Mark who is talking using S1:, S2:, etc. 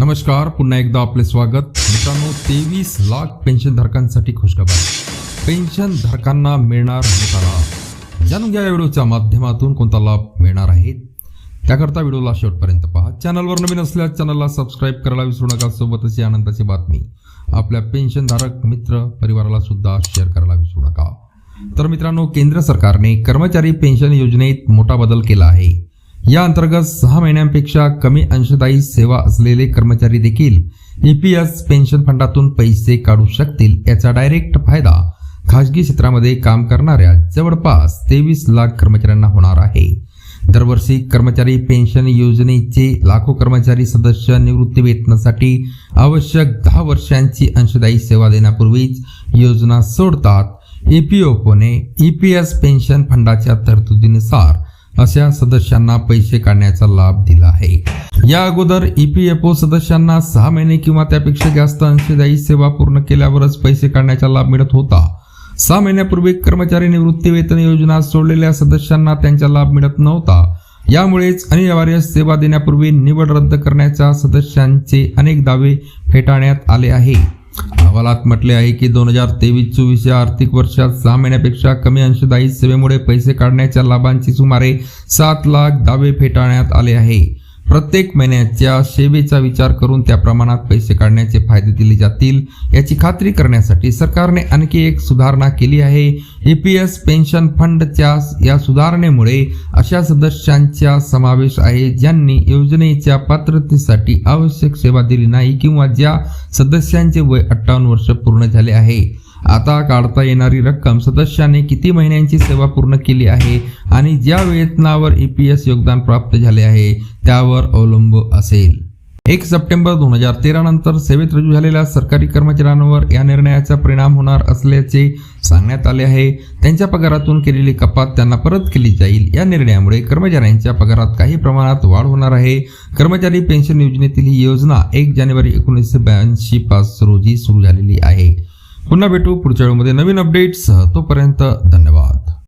S1: नमस्कार पुन्हा एकदा आपले स्वागत. मित्रांनो तेवीस लाख पेन्शन धारकांसाठी खुशखबर. पेन्शन धारकांना मिळणार मोठा लाभ जाणून घ्या या व्हिडिओच्या माध्यमातून कोणता लाभ मिळणार आहे. त्याकरता व्हिडिओला शेवटपर्यंत पहा. चॅनलवर नवीन असल्यास चॅनलला सबस्क्राईब करायला विसरू नका. सोबतच ही आनंदाची बातमी. आपल्या पेन्शनधारक मित्र परिवाराला सुद्धा शेअर करायला विसरू नका. तर मित्रांनो केंद्र सरकारने कर्मचारी पेन्शन योजनेत मोठा बदल केला आहे. या अंतर्गत सहा महिन्यांपेक्षा कमी अंशदायी सेवा असलेले कर्मचारी देखील ईपीएस पेन्शन फंडातून पैसे काढू शकतील याचा डायरेक्ट फायदा खासगी क्षेत्रामध्ये काम करणाऱ्या जवळपास तेवीस लाख कर्मचाऱ्यांना होणार आहे. दरवर्षी कर्मचारी पेन्शन योजनेचे लाखो कर्मचारी सदस्य निवृत्ती वेतनासाठी आवश्यक दहा वर्षांची अंशदायी सेवा देण्यापूर्वीच योजना सोडतात. ईपीओने ईपीएस पेन्शन फंडाच्या तरतुदीनुसार अशा सदस्यांना पैसे काढण्याचा लाभ दिला आहे. या अगोदर ईपीएफओ सदस्यांना सहा महिने किंवा त्यापेक्षा जास्त अंशदायी सेवा पूर्ण केल्यावरच पैसे काढण्याचा लाभ मिळत होता. सहा महिन्यापूर्वी कर्मचारी निवृत्ती वेतन योजना सोडलेल्या सदस्यांना त्यांचा लाभ मिळत नव्हता. यामुळेच अनिवार्य सेवा देण्यापूर्वी निवड रद्द करण्याच्या सदस्यांचे अनेक दावे फेटाळण्यात आले आहे. अहवालात म्हटले आहे की दोन हजार तेवीस चोवीस या आर्थिक वर्षात सहा महिन्यापेक्षा कमी अंशदायी सेवेमुळे पैसे काढण्याच्या लाभांची सुमारे सात लाख दावे फेटाळण्यात आले आहे. प्रत्येक महिन्याच्या सेवेचा विचार करून त्या प्रमाणात पैसे काढण्याचे फायदे दिले जातील याची खात्री करण्यासाठी सरकारने आणखी एक सुधारणा केली आहे. ईपीएस पेन्शन फंडच्या या सुधारणेमुळे अशा सदस्यांचा समावेश आहे ज्यांनी योजनेच्या पात्रतेसाठी आवश्यक सेवा दिली नाही किंवा ज्या सदस्यांचे वय अठ्ठावन्न वर्ष पूर्ण झाले आहे. आता काढता येणारी रक्कम सदस्याने किती महिन्यांची सेवा पूर्ण केली आहे आणि ज्या वेतनावर एस योगदान प्राप्त झाले आहे त्यावर अवलंबून असेल. एक सप्टेंबर दोन हजार तेरा नंतर सेवेत रुजू झालेल्या सरकारी कर्मचाऱ्यांवर या निर्णयाचा परिणाम होणार असल्याचे सांगण्यात आले आहे. त्यांच्या पगारातून केलेली कपात त्यांना परत केली जाईल. या निर्णयामुळे कर्मचाऱ्यांच्या पगारात काही प्रमाणात वाढ होणार आहे. कर्मचारी पेन्शन योजनेतील ही योजना एक जानेवारी एकोणीसशे ब्याऐंशी पाच रोजी सुरू झालेली आहे. पुन्हा भेटू पुढच्या वेळेमध्ये नवीन अपडेट्स तोपर्यंत धन्यवाद.